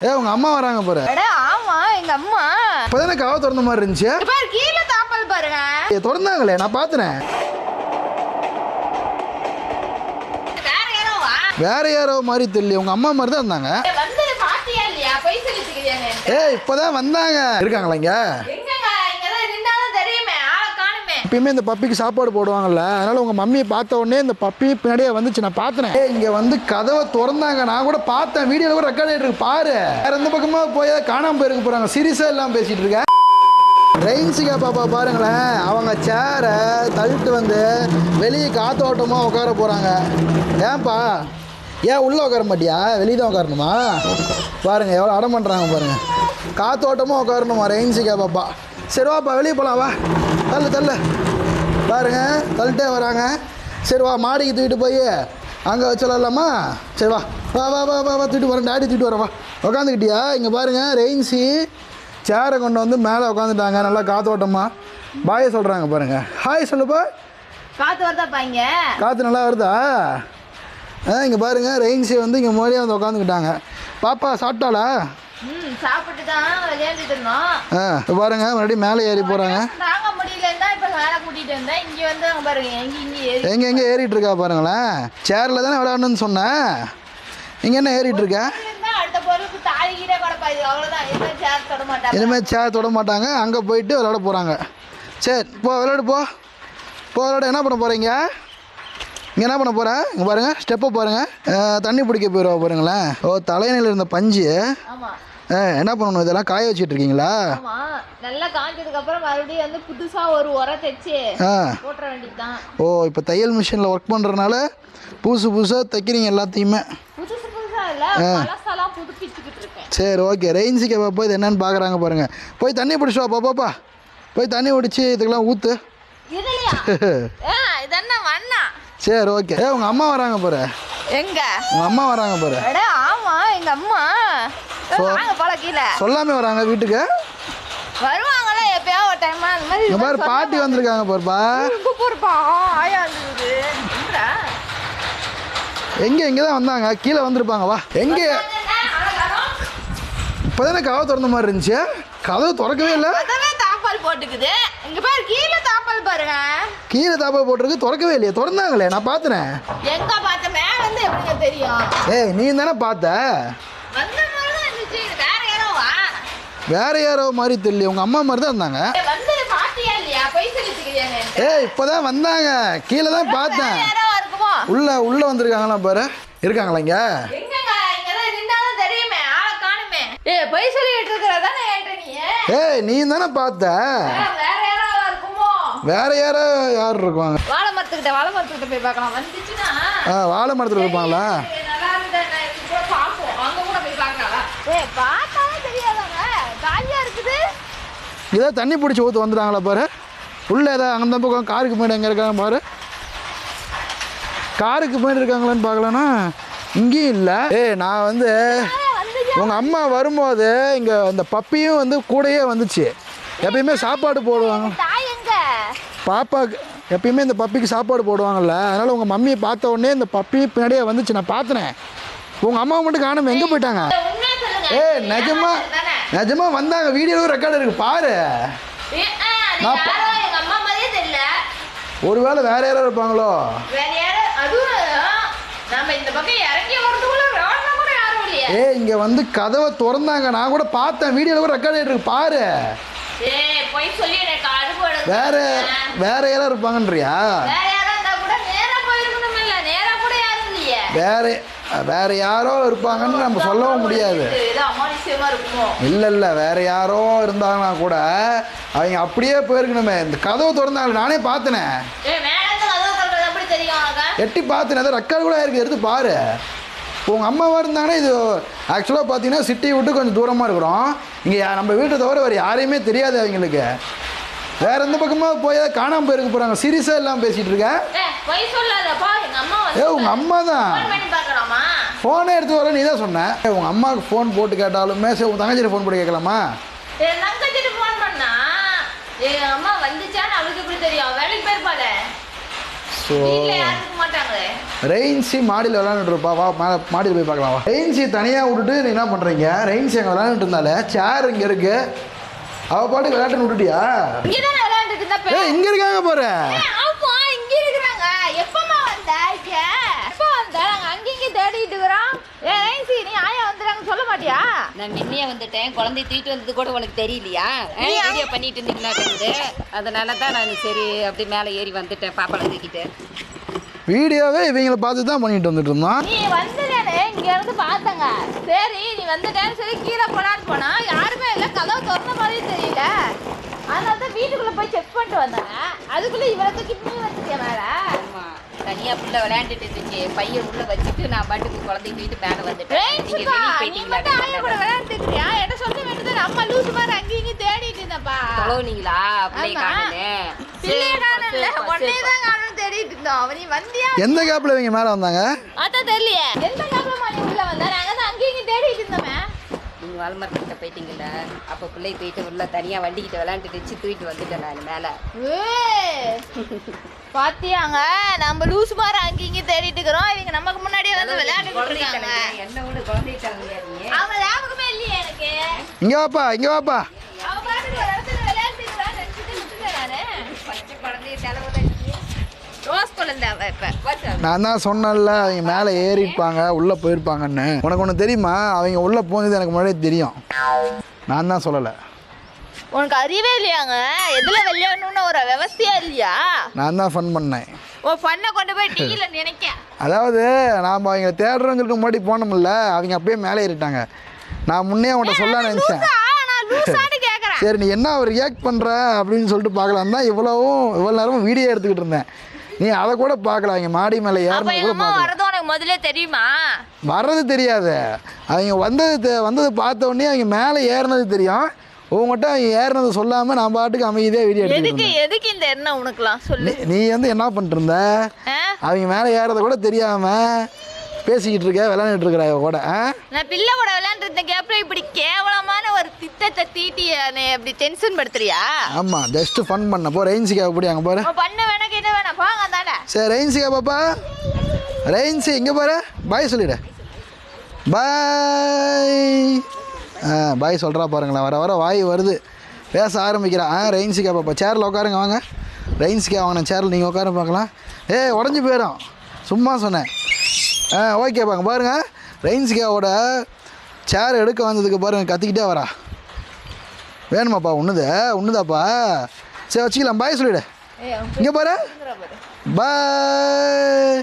ஏ உங்க அம்மா வராங்க பாரு ஆமா எங்க அம்மா. இப்பதானே கதவை திறந்த மாதிரி இருந்துச்சு? பாரு கீழே தாப்பல் பாருங்க. ஏ, திறந்தாங்களே நான் பாத்துனேன் வேற யாரோ மாதிரி தெரியல உங்க அம்மா மாதிரி தான் இருந்தாங்க. வந்து பாத்தியா இல்லையா? போய் சொல்லிட்டுக்கிறியாங்க ஏ இப்பதான் வந்தாங்க. இருக்காங்களா இங்க? எப்பயுமே இந்த பப்பிக்கு சாப்பாடு போடுவாங்கல்ல அதனால உங்க மம்மியை பார்த்த உடனே இந்த பப்பி பின்னாடியே வந்துச்சு நான் பார்த்தேன். இங்கே இங்க வந்து கதவை திறந்தாங்க நான் கூட பார்த்தேன் வீடியோவில் கூட ரெக்கார்ட் ஆயிட்டு பாரு. வேற எந்த பக்கமா போய் காணாம போயிருக்க போறாங்க சீரியஸா எல்லாம் பேசிட்டு இருக்கேன் ரெயின்சிகா பாப்பா பாருங்களேன் அவங்க சேரை தள்ளிட்டு வந்து வெளியே காத்தோட்டமாக உட்கார போகிறாங்க ஏன்பா ஏன் உள்ளே உட்கார மாட்டியா? வெளியே தான் உட்காரணுமா? பாருங்கள் எவ்வளோ அடம் பண்ணுறாங்க பாருங்கள் காத்தோட்டமாக உட்காரணுமா ரெயின்சிகா பாப்பா. சரி வாப்பா வெளியே போகலாம் வா. தள்ளு தள்ளு. பாருங்க தள்ளிட்டே வராங்க. சரி வா மாடிக்கு தூக்கிட்டு போய் அங்கே வச்சிடலாமா? சரி வா. வா வா வா வா வா தூக்கிட்டு வரேன் டாடி தூக்கிட்டு வரேன் வா. உட்காந்துக்கிட்டியா இங்கே பாருங்க ரெயின்சி சேரை கொண்டு வந்து மேலே உட்காந்துட்டாங்க நல்லா காத்தோட்டமா பாயை சொல்கிறாங்க பாருங்க. ஹாய் சொல்லுப்பா காத்து வருதாப்பா இங்க? காற்று நல்லா வருதா? ஆ இங்கே பாருங்க ரெயின்சி வந்து இங்கே மோடியே வந்து உட்காந்துக்கிட்டாங்க பாப்பா சாப்பிட்டாளா? சாப்பிட்டு பாருங்க மறுபடியும் மேலே ஏறி பாருங்க எங்க எங்கே ஏறிட்டு இருக்கா பாருங்களேன் சேரில் தானே விளையாடணும்னு சொன்னேன் இங்கே என்ன ஏறிட்டு இருக்கா? இனிமேல் சேர் தொட மாட்டாங்க. அங்கே போயிட்டு விளையாட போகிறாங்க சரி போ விளையாடு போ. போ விளையாட. என்ன பண்ண போகிறீங்க இங்கே என்ன பண்ண போகிறேன் இங்கே பாருங்கள் ஸ்டெப்பை பாருங்கள் தண்ணி பிடிக்க போயிடுவா பாருங்களேன். ஓ தலையணையில் இருந்த பஞ்சு. என்ன பண்ணணும்? இதெல்லாம் காய வச்சுட்டு இருக்கீங்களா நல்லா காஞ்சதுக்கு அப்புறம் மறுபடியும் வந்து புதுசா ஒரு உரம் தைச்சு போட்டுற வேண்டியதுதான். ஓ இப்போ தையல் மிஷினில் ஒர்க் பண்ணுறதுனால புதுசு புதுசாக தைக்கிறீங்க எல்லாத்தையுமே. புதுசு புதுசா இல்ல பழசெல்லாம் புதுப்பிச்சுக்கிட்டு இருக்கேன். சரி ஓகே ரெயின்ஸுக்கு பாப்பா இது என்னன்னு பார்க்குறாங்க பாருங்கள் போய் தண்ணி பிடிச்சி வா பாப்பாப்பா போய் தண்ணி பிடிச்சி இதுக்கெல்லாம் ஊற்று சரி ஓகே ஏ உங்கள் அம்மா வராங்க பாரு எங்க? உங்கள் அம்மா வராங்க பாரு ஆமா எங்க அம்மா. சொல்லாமே வராங்க வீட்டுக்கு. வருவாங்களா எப்பயா ஒரு டைம் அந்த மாதிரி இங்க பாரு பாட்டி வந்திருக்காங்க பாருப்பா. போறப்பா ஆயா இருந்தது? எங்க எங்க தான் வந்தாங்க. கீழே வந்திருப்பாங்க வா. எங்க. இப்போதானே கதவை திறந்த மாதிரி இருந்துச்சு. கதவு திறக்கவே இல்லை. தாப்பால் போட்டுக்குது. இங்க பாரு கீழே தாப்பால் பாருங்க. கீழே தாப்பா போட்டிருக்கு திறக்கவே இல்லையே. திறந்தாங்களே நான் பார்த்தனேன் எங்க பார்த்த? மேல இருந்து எப்படிங்க தெரியும்? ஏய் நீ தானே பார்த்த வந்த மாதிரி தான் இருந்துச்சு இது வேற யாரோ வா வேற யாரோ மாதிரி தெரியல. உங்க அம்மா மாதிரி தான் இருந்தாங்க. ஏய் இப்போதான் வந்தாங்க. கீழே தான் பார்த்தேன். உள்ள உள்ள வந்திருக்காங்களா பாரு. இருக்காங்களா இங்க? ஏய் நீ? தானே பார்த்த? வேற யாரோ இருக்குமோ? வேற யாரோ யார் இருக்குவாங்க வாழை மரத்துக்கிட்ட வாழை மரத்துக்கிட்ட போய் பார்க்கலாம். வந்துச்சுன்னா? ஆ வாழை மரத்தில் இருப்பாங்களா ஏய், நல்லா இருந்தா நான் இப்ப கூட பார்ப்போம் அங்க கூட போய் பார்க்கலாம் ஏ பார்த்தாலே தெரியாதாங்க காலியா இருக்குது ஏதோ தண்ணி பிடிச்சி ஊற்று வந்துட்டாங்களா பாரு. உள்ள ஏதோ அந்த பக்கம் காருக்கு போய்ட்டு எங்கே இருக்காங்க பாரு. காருக்கு போயிட்டு இருக்காங்களான்னு பார்க்கலன்னா இங்கேயும் இல்லை. ஏய் நான் வந்து உங்கள் அம்மா வரும்போது இங்கே இந்த பப்பியும் வந்து கூடயே வந்துச்சு. எப்பயுமே சாப்பாடு போடுவாங்க. பாப்பாக்கு எப்பயுமே இந்த பப்பிக்கு சாப்பாடு போடுவாங்கல்ல. அதனால் உங்கள் மம்மியை பார்த்த உடனே இந்த பப்பி பின்னாடியே வந்துச்சு. நான் பார்த்தனேன் உங்கள் அம்மா மட்டும் காணாம. எங்கே போயிட்டாங்க? உண்மையா சொல்லுங்க. ஏய் நிஜமா தானே நிஜமா வந்தாங்க வீடியோவும் ரெக்கார்டு இருக்கு பாரு. ஏ, ஒருவேளை வேற யாரோ இருப்பாங்களோ? ஏய் இங்க வந்து கதவை திறந்தாங்க. நான் கூட பார்த்தேன் வீடியோல கூட ரெக்கார்ட் ஆயிட்டு பாரு. வேற வேற யாரோ இருப்பாங்கன்றியா? வேற வேற யாரோ இருப்பாங்கன்னு நம்ம சொல்லவும் முடியாது. இல்ல இல்ல வேற யாரோ இருந்தாங்கன்னா கூட அவங்க அப்படியே போயிருக்கணுமே. இந்த கதவை திறந்தாங்க நானே பார்த்தனே எட்டி பார்த்தேன் ஏதோ ரெக்கார்டு கூட இருக்கு எடுத்து பாரு. உங்கள் அம்மாவாக இருந்தாங்கன்னா இது ஆக்சுவலாக பார்த்தீங்கன்னா சிட்டியை விட்டு கொஞ்சம் தூரமாக இருக்கிறோம். இங்கே நம்ம வீட்டை தவிர வேறு யாரையுமே தெரியாது அவங்களுக்கு. வேற எந்த பக்கமாக போய் காணாமல் போயிருக்க போகிறாங்க சீரியஸாக எல்லாம் பேசிகிட்டு இருக்கேன். ஏ உங்கள் அம்மா தான். ஃபோன் எடுத்து வர நீ தான் சொன்னேன் ஏய், உங்கள் அம்மாவுக்கு ஃபோன் போட்டு கேட்டாலுமே சரி உங்கள் தங்கச்சிட்டு ஃபோன் போட்டு கேட்கலாமா? என் தங்கச்சிட்டு ஃபோன் பண்ணா? எங்க அம்மா வந்துச்சான்னு அவளுக்கு எப்படி தெரியும்? வேலைக்கு போயிருப்பாளே. ஸோ ரெயின்சி மாடியில் விளையாண்டுட்டு இருப்பா. வா மேலே மாடியில் போய் பார்க்கலாம் வா. ரெயின்சி தனியாக விட்டுட்டு நீ என்ன பண்ணுறீங்க ரெயின்சி அங்கே விளையாண்டுட்டு இருந்தாலே சேர் இங்கே இருக்கு. அவள் பாட்டுக்கு விளையாட்டுன்னு விட்டுட்டியா? இங்கே இருக்காங்க பாரு ஏய், ஆமா இங்க இருக்கிறாங்க எப்பமா வந்த இங்க எப்ப வந்த நாங்க அங்க இங்க தேடிட்டு இருக்கிறோம் ஏ ஐசி நீ ஆயா வந்துறாங்க சொல்ல மாட்டியா? நான் முன்னையே வந்துட்டேன். குழந்தைய தூக்கிட்டு வந்தது கூட உனக்கு தெரியலையா? வீடியோ பண்ணிட்டு இருந்தீங்களாட்டு அதனால தான் நான் சரி அப்படி மேலே ஏறி வந்துட்டேன் பாப்பாவை தூக்கிட்டு வீடியோவே இவங்கள பார்த்து தான் பண்ணிட்டு வந்துட்டு இருந்தோம் நீ வந்துட்டேனே இங்க இருந்து பார்த்தங்க. சரி நீ வந்துட்டேன்னு சரி கீழே போலான்னு போனா யாருமே இல்ல. கதவு திறந்த மாதிரி தெரியல. அதனால தான் வீட்டுக்குள்ள போய் செக் பண்ணிட்டு வந்தேன். அதுக்குள்ள இவரை தூக்கி நீ வந்துட்டியா மேல ஆமா தனியா புள்ள விளையாண்டுட்டு இருந்துச்சு. பையன் உள்ள வச்சுட்டு நான் பாட்டுக்கு குழந்தைய தூக்கிட்டு மேலே வந்துட்டேன். நீங்க ரேஞ்சுக்கா, வெளியே நீ மட்டும் ஆயா கூட போயிட்டீங்களா விளையாண்டுக்கிறியா என்ன சொல்ல வேண்டியது? நம்ம லூசு மாதிரி அங்கேயும் இங்கேயும் தேடிட்டு இருந்தப்பா. தொலைவுனீங்களா? எந்த கேப்பில் இவங்க மேலே வந்தாங்க? அதான் தெரியலையே. எந்த நீ உள்ள வந்தா நாங்க அங்கேயும் இங்கேயும் தேடிட்டு இருந்தோமே. நீங்க வால்மார்க்கிட்ட போயிட்டீங்கல்ல? அப்போ பிள்ளை போயிட்டு உள்ள தனியா வண்டிக்கிட்ட விளையாண்டுட்டு வச்சு தூக்கிட்டு வந்துட்டேன் நான் மேலே. பாத்தியாங்க? நம்ம லூசு மாதிரி அங்கேயும் இங்கேயும் தேடிட்டு இருக்கிறோம். இவங்க நமக்கு முன்னாடியே வந்து விளையாண்டுட்டு இருக்காங்க. என்ன விட நீ? அவங்க ஞாபகமே இல்லையே எனக்கு. இங்கே வாப்பா இங்கே வாப்பா. அவங்க விளையாண்டுட்டு விட்டுட்டேன் நானு. பச்சை குழந்தைய தலைவதற்கு ரோஸ் குழந்தை அவ இப்ப. நான் தான் சொன்னேன்ல அவங்க மேலே ஏறிப்பாங்க உள்ளே போயிருப்பாங்கன்னு. உனக்கு ஒன்று தெரியுமா? அவங்க உள்ளே போனது எனக்கு முன்னாடியே தெரியும். நான் தான் சொல்லலை. உனக்கு அறிவே இல்லையாங்க? எதுல விளையாடணும்னு ஒரு விவசாயா இல்லையா? நான் தான் ஃபன் பண்ணேன். ஓ பண்ண கொண்டு போய் டீல நினைக்க அதாவது நாம் அவங்க தேடுறோன்னு சொல்லிட்டு முன்னாடி போனோம்ல அவங்க அப்படியே மேலே ஏறிட்டாங்க. நான் முன்னே அவன்கிட்ட சொல்ல நினச்சேன். லூசா நான் லூசான்னு கேக்குறேன். சரி நீ என்ன ரியாக்ட் பண்ணுற அப்படின்னு சொல்லிட்டு பார்க்கலாம் தான் இவ்வளவும் இவ்வளோ நேரமும் வீடியோ எடுத்துக்கிட்டு இருந்தேன். நீ அதை கூட பார்க்கல அவங்க மாடி மேலே எங்க கூட அம்மா பார்க்கல வரது உனக்கு முதல்ல தெரியுமா? வர்றது தெரியாது. அவங்க வந்தது வந்தது பார்த்த உடனே அவங்க மேலே ஏறினது தெரியும். உங்ககிட்ட அவங்க ஏறினது சொல்லாமல் நான் பாட்டுக்கு அமைதியாக வீடியோ எதுக்கு இருந்தேன். எதுக்கு இந்த எண்ணம் உனக்குலாம் சொல்லு. நீ- வந்து என்ன பண்ணிட்டு இருந்த? அவங்க மேலே ஏறத கூட தெரியாமல் பேசிக்கிட்டு இருக்க விளையாண்டுட்டு இருக்கிற கூட ஆ? நான் பிள்ளை கூட விளையாண்டுருந்த கேப்ல இப்படி கேவலமான ஒரு திட்டத்தை தீட்டி என்னை அப்படி டென்ஷன் படுத்துறியா? ஆமாம் ஜஸ்ட்டு ஃபன் பண்ண. போ ரெயின்சிக்கா போடி அங்கே உன் பண்ண வேணா கேட்ட வேணாம். போங்க தானே சரி ரெயின்சிக்கா பாப்பா. ரெயின்சி இங்கே பாரு. பாய் சொல்லிடு. பாய் ஆ பாய் சொல்கிறா பாருங்களேன். வர வர வாய் வருது. பேச ஆரம்பிக்கிறா. ஆ ரெயின்சிக்கா பாப்பா. சேரில் உட்காருங்க வாங்க. ரெயின்சிக்கா வாங்கின சேரில் நீங்கள் உட்காரு பார்க்கலாம். ஏ உடஞ்சி போயிடும் சும்மா சொன்னேன். ஆ ஓகே பாங்க பாருங்க. ரெயின்சிக்காவோட சேர் எடுக்க வந்ததுக்கு பாருங்க கத்திக்கிட்டே வரா. வேணுமாப்பா ஒன்றுதே ஒன்றுதாப்பா சரி வச்சுக்கலாம். பாய் சொல்லிவிடு இங்கே பாரு. பாய்.